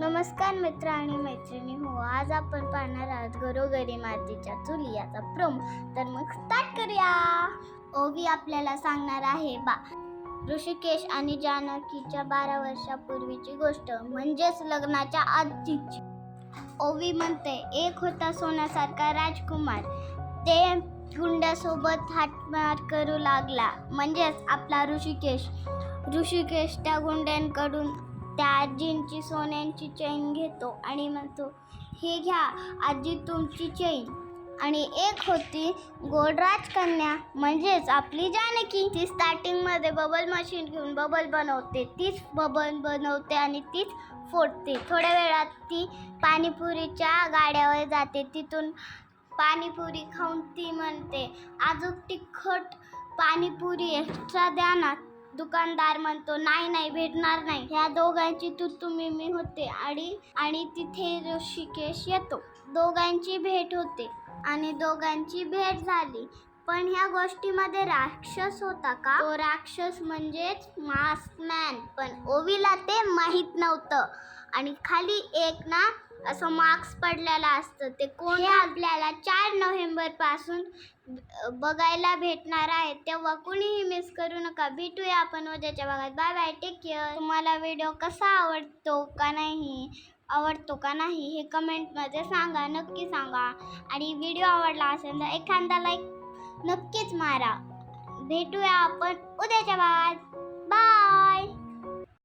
नमस्कार मित्र आणि मैत्रिणी हो आज आपण पाहणार आहोत घरोघरी मातीच्या चुली याचा प्रम तर मग स्टार्ट करूया. ओवी आपल्याला सांगणार आहे बा ऋषिकेश आणि जानकीच्या बारा वर्षापूर्वीची गोष्ट म्हणजेच लग्नाच्या आधीची. ओवी म्हणते एक होता सोन्यासारखा राजकुमार. ते गुंड्यासोबत हातमार करू लागला. म्हणजेच आपला ऋषिकेश. ऋषिकेश त्या गुंड्यांकडून त्या आजींची सोन्यांची चैन घेतो आणि म्हणतो हे घ्या आजी तुमची चैन. आणि एक होती गोड राजकन्या म्हणजेच आपली जानकी. ती स्टार्टिंगमध्ये बबल मशीन घेऊन बबल बनवते. तीच बबल बनवते आणि तीच फोडते. थोड्या वेळात ती पाणीपुरीच्या गाड्यावर जाते. तिथून पाणीपुरी खाऊन ती म्हणते आजूक तिखट पाणीपुरी एक्स्ट्रा द्या ना. दुकानदार म्हणतो नाही नाही भेटणार नाही. ह्या दोघांची तू तुम्ही मी होते आणि आणि तिथे ऋषिकेश येतो. दोघांची भेट होते आणि दोघांची भेट झाली. पण ह्या गोष्टीमध्ये राक्षस होता का? तो राक्षस म्हणजेच मास्कमॅन पण ओवीला ते माहीत नव्हतं. आणि खाली एक ना असं मार्क्स पडलेलं असतं. ते कोण आपल्याला चार नोव्हेंबरपासून बघायला भेटणार आहे. तेव्हा कुणीही मिस करू नका. भेटूया आपण उद्याच्या भागात. बाय बाय टेक केअर तुम्हाला व्हिडिओ कसा आवडतो का नाही? आवडतो का नाही? हे कमेंटमध्ये सांगा. नक्की सांगा. आणि व्हिडिओ आवडला असेल तर एखादा लाईक नक्कीच मारा. भेटूया आपण उद्याच्या भागात. बाय